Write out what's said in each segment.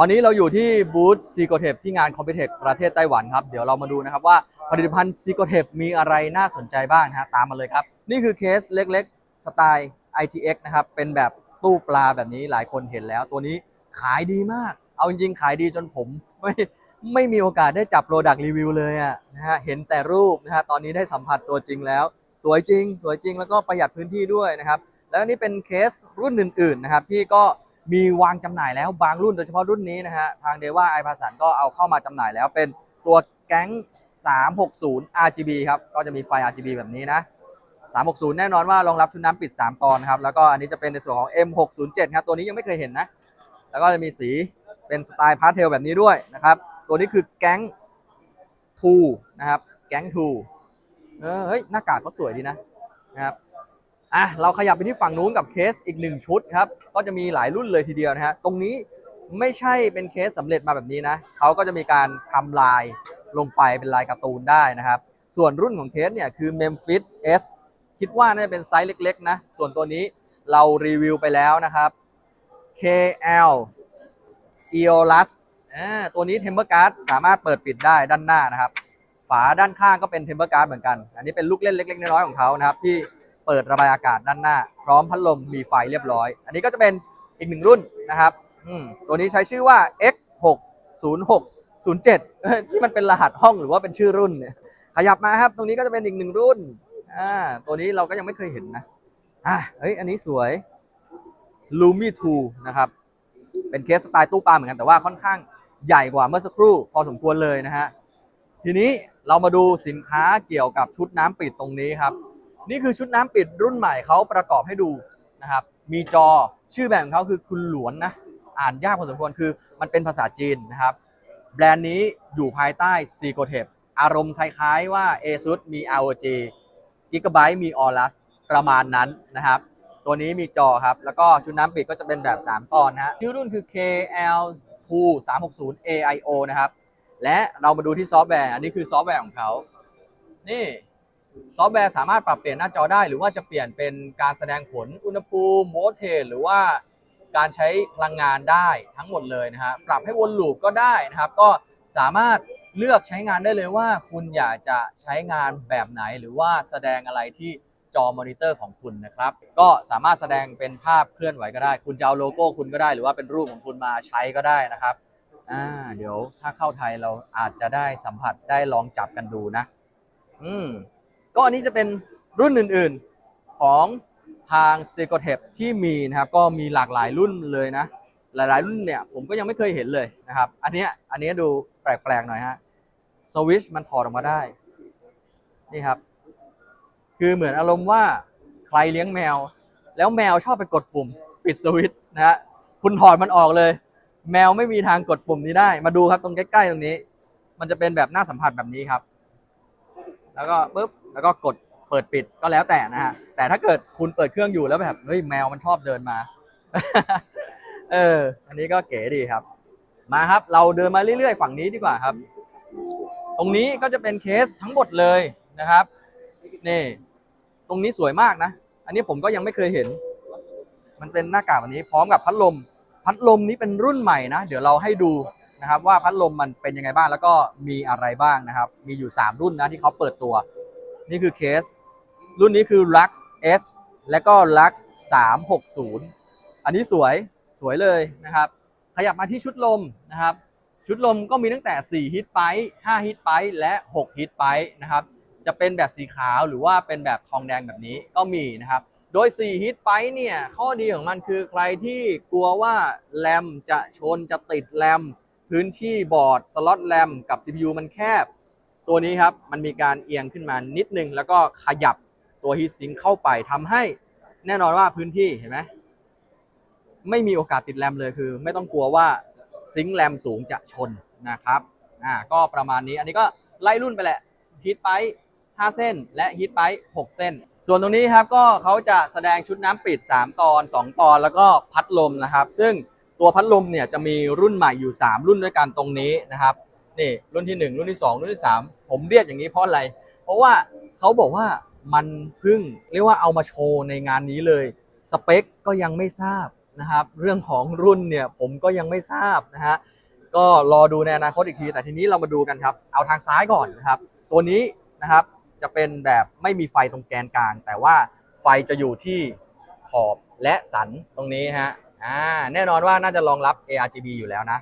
ตอนนี้เราอยู่ที่บูธซีโกเทปที่งานคอมพิเทคประเทศไต้หวันครับ เดี๋ยวเรามาดูนะครับว่าผลิตภัณฑ์ซีโกเทปมีอะไรน่าสนใจบ้างนะฮะตามมาเลยครับ นี่คือเคสเล็กๆ สไตล์ ITX นะครับ เป็นแบบตู้ปลาแบบนี้หลายคนเห็นแล้ว ตัวนี้ขายดีมาก เอาจริงๆขายดีจนผมไม่ไม่มีโอกาสได้จับโปรดักต์รีวิวเลยอะนะฮะเห็นแต่รูปนะฮะตอนนี้ได้สัมผัสตัวจริงแล้ว สวยจริง สวยจริงแล้วก็ประหยัดพื้นที่ด้วยนะครับแล้วนี่เป็นเคสรุ่นอื่นๆนะครับที่ก็ มีวางจำหน่ายแล้วบางรุ่นโดยเฉพาะรุ่นนี้นะฮะ ทางเดว่าไอพาสันก็เอาเข้ามาจำหน่ายแล้วเป็นตัวแก๊ง 360 RGB ครับ ก็จะมีไฟ RGB แบบนี้นะ 360 แน่นอนว่ารองรับชุดน้ำปิด 3 ตอนครับ แล้วก็อันนี้จะเป็นในส่วนของ M607 ครับ ตัวนี้ยังไม่เคยเห็นนะ แล้วก็จะมีสีเป็นสไตล์พาสเทลแบบนี้ด้วยนะครับ ตัวนี้คือแก๊ง2นะครับ แก๊ง2เออเฮ้ย หน้ากากก็สวยดีนะนะครับ อะเราขยับไปที่ฝั่งนู้นกับเคสอีกหนึ่งชุดครับก็จะมีหลายรุ่นเลยทีเดียวนะฮะตรงนี้ไม่ใช่เป็นเคสสำเร็จมาแบบนี้นะเขาก็จะมีการทำลายลงไปเป็นลายการ์ตูนได้นะครับ ส่วนรุ่นของเคสเนี่ยคือ Memphis S คิดว่าน่าจะเป็นไซส์เล็กๆนะส่วนตัวนี้เรารีวิวไปแล้วนะครับ KL EOLUS ตัวนี้ Temper Guard สามารถเปิดปิดได้ด้านหน้านะครับ ฝาด้านข้างก็เป็น Temper Guard เหมือนกัน อันนี้เป็นลูกเล่นเล็ก ๆ น้อยๆของเขานะครับที่ เปิดระบายอากาศด้านหน้า พร้อมพัดลมมีไฟเรียบร้อย อันนี้ก็จะเป็นอีกหนึ่งรุ่นนะครับตัวนี้ใช้ชื่อว่า X60607 เอ้ยนี่มันเป็นรหัสห้องหรือว่าเป็นชื่อรุ่นเนี่ยขยับมาครับ ตรงนี้ก็จะเป็นอีกหนึ่งรุ่นอ่าตัวนี้เราก็ยังไม่เคยเห็นนะอะเฮ้ยอันนี้สวย Lumi 2นะครับเป็นเคสสไตล์ตู้ปลาเหมือนกันแต่ว่าค่อนข้างใหญ่กว่าเมื่อสักครู่พอสมควรเลยนะฮะทีนี้เรามาดูสินค้าเกี่ยวกับชุดน้ำปิดตรงนี้ครับ นี่คือชุดน้ำปิดรุ่นใหม่เขาประกอบให้ดูนะครับ มีจอชื่อแบรนด์ของเขาคือคุณหลวนนะ อ่านยากพอสมควรคือมันเป็นภาษาจีนนะครับ แบรนด์นี้อยู่ภายใต้ c g o t e p อารมณ์คล้ายๆว่า ASUS มี ROG Gigabyte มี Aorus ประมาณนั้นนะครับ ตัวนี้มีจอครับ แล้วก็ชุดน้ำปิดก็จะเป็นแบบ 3 ตอนนะฮะชื่อรุ่นคือ KL2 360 AIO นะครับ และเรามาดูที่ซอฟต์แวร์ อันนี้คือซอฟต์แวร์ของเขา นี่ ซอฟต์แวร์สามารถปรับเปลี่ยนหน้าจอได้ หรือว่าจะเปลี่ยนเป็นการแสดงผลอุณหภูมิโวลเทจหรือว่าการใช้พลังงานได้ทั้งหมดเลยนะฮะปรับให้วนลูปก็ได้นะครับ ก็สามารถเลือกใช้งานได้เลยว่า คุณอยากจะใช้งานแบบไหน หรือว่าแสดงอะไรที่จอมอนิเตอร์ของคุณนะครับ ก็สามารถแสดงเป็นภาพเคลื่อนไหวก็ได้ คุณจะเอาโลโก้คุณก็ได้ หรือว่าเป็นรูปของคุณมาใช้ก็ได้นะครับอ่าเดี๋ยวถ้าเข้าไทยเราอาจจะได้สัมผัสได้ลองจับกันดูนะ อืม ก็อันนี้จะเป็นรุ่นอื่นๆของทาง s e g o t e p ที่มีนะครับก็มีหลากหลายรุ่นเลยนะ หลายๆ รุ่นเนี่ยผมก็ยังไม่เคยเห็นเลยนะครับ อันนี้อันนี้ดูแปลกๆหน่อยฮะสวิชมันถอดออกมาได้นี่ครับ คือเหมือนอารมณ์ว่าใครเลี้ยงแมว แล้วแมวชอบไปกดปุ่ม ปิดสวิตช์นะฮะคุณถอดมันออกเลย แมวไม่มีทางกดปุ่มนี้ได้ มาดูครับตรงใกล้ๆตรงนี้ มันจะเป็นแบบหน้าสัมผัสแบบนี้ครับ แล้วก็ปุ๊บ แล้วก็กดเปิดปิดก็แล้วแต่นะฮะแต่ถ้าเกิดคุณเปิดเครื่องอยู่แล้วแบบเฮ้ยแมวมันชอบเดินมา เออ อันนี้ก็เก๋ดีครับ มาครับ เราเดินมาเรื่อยๆ ฝั่งนี้ดีกว่าครับ ตรงนี้ก็จะเป็นเคสทั้งหมดเลยนะครับนี่ ตรงนี้สวยมากนะ อันนี้ผมก็ยังไม่เคยเห็น มันเป็นหน้ากากแบบนี้พร้อมกับพัดลม พัดลมนี้เป็นรุ่นใหม่นะ เดี๋ยวเราให้ดูนะครับ ว่าพัดลมมันเป็นยังไงบ้างแล้วก็มีอะไรบ้างนะครับ มีอยู่ 3 รุ่นนะที่เขาเปิดตัว นี่คือเคส รุ่นนี้คือ Lux S และก็ Lux 360 อันนี้สวยสวยเลยนะครับ ขยับมาที่ชุดลมนะครับ ชุดลมก็มีตั้งแต่ 4 ฮิตไป 5 ฮิตไป และ 6 ฮิตไปนะครับ จะเป็นแบบสีขาวหรือว่าเป็นแบบทองแดงแบบนี้ก็มีนะครับ โดย 4 ฮิตไปเนี่ย ข้อดีของมันคือใครที่กลัวว่าแรมจะชนจะติดแรมพื้นที่บอร์ดสล็อตแรมกับ CPU มันแคบ ตัวนี้ครับมันมีการเอียงขึ้นมานิดนึง แล้วก็ขยับตัวฮีทซิงเข้าไปทำให้แน่นอนว่าพื้นที่เห็นไหมไม่มีโอกาสติดแรมเลยคือ ไม่ต้องกลัวว่าซิงแรมสูงจะชนนะครับอ่าก็ประมาณนี้อันนี้ก็ไล่รุ่นไปแหละฮิตไป5 เส้น และฮิตไป6เส้น ส่วนตรงนี้ครับก็เขาจะแสดงชุดน้ำปิด 3 ตอน 2 ตอนแล้วก็พัดลมนะครับ ซึ่งตัวพัดลมเนี่ยจะมีรุ่นใหม่อยู่ 3 รุ่นด้วยกันตรงนี้นะครับ นี่รุ่นที่ 1 รุ่นที่ 2 รุ่นที่ 3 ผมเรียกอย่างนี้เพราะอะไร เพราะว่าเขาบอกว่ามันเพิ่งเรียกว่าเอามาโชว์ในงานนี้เลย สเปคก็ยังไม่ทราบนะครับ เรื่องของรุ่นเนี่ยผมก็ยังไม่ทราบนะฮะก็รอดูในอนาคตอีกที แต่ทีนี้เรามาดูกันครับ เอาทางซ้ายก่อนนะครับ ตัวนี้นะครับจะเป็นแบบไม่มีไฟตรงแกนกลาง แต่ว่าไฟจะอยู่ที่ขอบและสันตรงนี้ฮะอ่าแน่นอนว่าน่าจะรองรับ ARGB อยู่แล้วนะ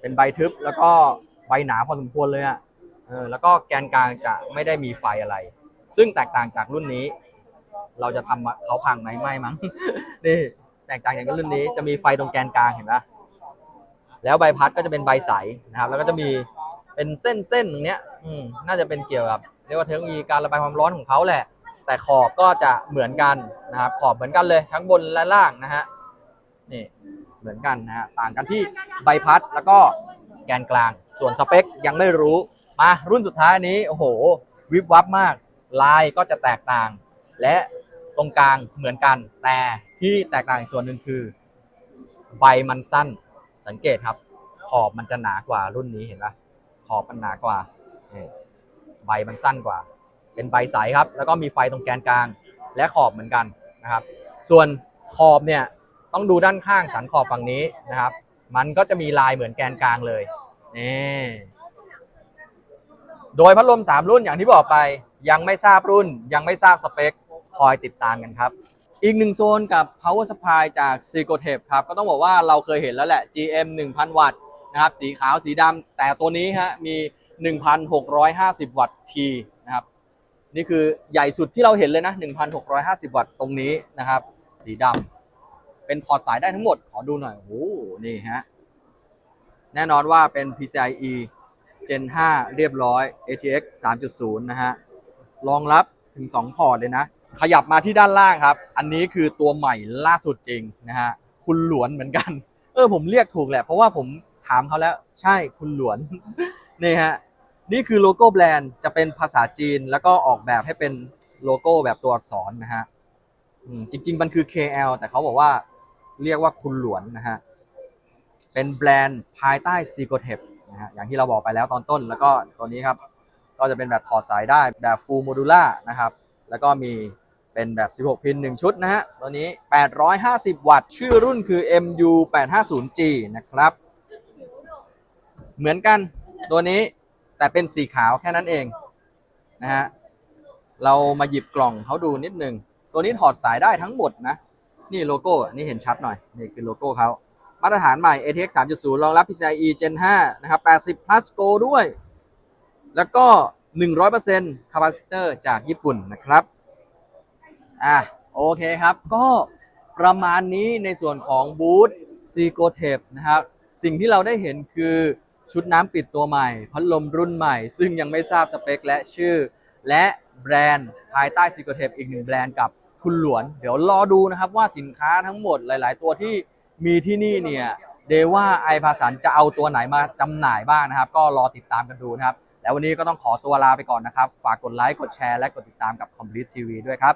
เป็นใบทึบแล้วก็ใบหนาพอสมควรเลยอะ่ะเออแล้วก็แกนกลางจะไม่ได้มีไฟอะไร ซึ่งแตกต่างจากรุ่นนี้ เราจะทำเขาพังไหมไม่มั้ง นี่แตกต่างจากรุ่นนี้จะมีไฟตรงแกนกลางเห็นปะแล้วใบพัดก็จะเป็นใบใสนะครับ แล้วก็จะมีเป็นเส้นเส้นตรงเนี้ยอืมน่าจะเป็นเกี่ยวกับเรียกว่าเทคโนโลยีการระบายความร้อนของเขาแหละ แต่ขอบก็จะเหมือนกันนะครับ ขอบเหมือนกันเลยทั้งบนและล่างนะฮะนี่ เหมือนกันนะฮะต่างกันที่ใบพัดแล้วก็แกนกลาง ส่วนสเปคยังไม่รู้มารุ่นสุดท้ายนี้โอ้โหวิบวับมาก ลายก็จะแตกต่าง และตรงกลางเหมือนกัน แต่ที่แตกต่างอีกส่วนหนึ่งคือ ใบมันสั้นสังเกตครับ ขอบมันจะหนากว่ารุ่นนี้เห็นปะขอบมันหนากว่าใบมันสั้นกว่า เป็นใบใสครับ แล้วก็มีไฟตรงแกนกลาง และขอบเหมือนกันนะครับ ส่วนขอบเนี่ย ต้องดูด้านข้างสันขอบฝั่งนี้นะครับ มันก็จะมีลายเหมือนแกนกลางเลยนี่โดยพัดลม 3 รุ่นอย่างที่บอกไปยังไม่ทราบรุ่น ยังไม่ทราบสเปคคอยติดตามกันครับ อีกหนึ่งโซนกับ power supply จาก s i g o t e p ครับ ก็ต้องบอกว่าเราเคยเห็นแล้วแหละ GM 1000 วัตต์นะครับ สีขาวสีดำแต่ตัวนี้ฮะมี 1,650 วัตต์ T นะครับ นี่คือใหญ่สุดที่เราเห็นเลยนะ 1,650 วัตต์ตรงนี้นะครับ สีดำ เป็นถอดสายได้ทั้งหมด ขอดูหน่อย โอ้นี่ฮะ แน่นอนว่าเป็น PCIe Gen 5 เรียบร้อย ATX 3.0 นะฮะ รองรับถึง 2 พอร์ตเลยนะ ขยับมาที่ด้านล่างครับ อันนี้คือตัวใหม่ล่าสุดจริงนะฮะ คุณหลวนเหมือนกัน เออ ผมเรียกถูกแหละ เพราะว่าผมถามเขาแล้ว ใช่ คุณหลวน นี่ฮะ นี่คือโลโก้แบรนด์ จะเป็นภาษาจีน แล้วก็ออกแบบให้เป็นโลโก้แบบตัวอักษรนะฮะอืมจริง ๆ มันคือ KL แต่เขาบอกว่า เรียกว่าคุณหลวนนะฮะ เป็นแบรนด์ภายใต้ s e c o t e p นะฮะอย่างที่เราบอกไปแล้วตอนต้น แล้วก็ตัวนี้ครับ ก็จะเป็นแบบถอดสายได้แบบ full modular นะครับ แล้วก็มีเป็นแบบ 16 พิน 1 ชุดนะฮะ ตัวนี้ 850 วัตต์ ชื่อรุ่นคือ MU 850G นะครับ เหมือนกันตัวนี้แต่เป็นสีขาวแค่นั้นเองนะฮะ เรามาหยิบกล่องเขาดูนิดนึง ตัวนี้ถอดสายได้ทั้งหมดนะ นี่โลโก้นี่เห็นชัดหน่อย นี่คือโลโก้เขามาตรฐานใหม่ ATX 3.0 รองรับ PCIe Gen 5 นะครับ 80 plus Go ด้วย แล้วก็ 100%คาปาซิเตอร์จากญี่ปุ่นนะครับ อะ โอเคครับ ก็ประมาณนี้ในส่วนของบูธซีโกเทปนะครับ สิ่งที่เราได้เห็นคือชุดน้ำปิดตัวใหม่ พัดลมรุ่นใหม่ ซึ่งยังไม่ทราบสเปคและชื่อ และแบรนด์ภายใต้ซีโกเทปอีกหนึ่งแบรนด์กับ คุณหลวน เดี๋ยวรอดูนะครับว่าสินค้าทั้งหมดหลาย ๆ ตัวที่มีที่นี่เนี่ยเดว่าไอภาสันจะเอาตัวไหนมาจำหน่ายบ้างนะครับ ก็รอติดตามกันดูนะครับ แล้ววันนี้ก็ต้องขอตัวลาไปก่อนนะครับ ฝากกดไลค์กดแชร์และกดติดตามกับ Complete TV ด้วยครับ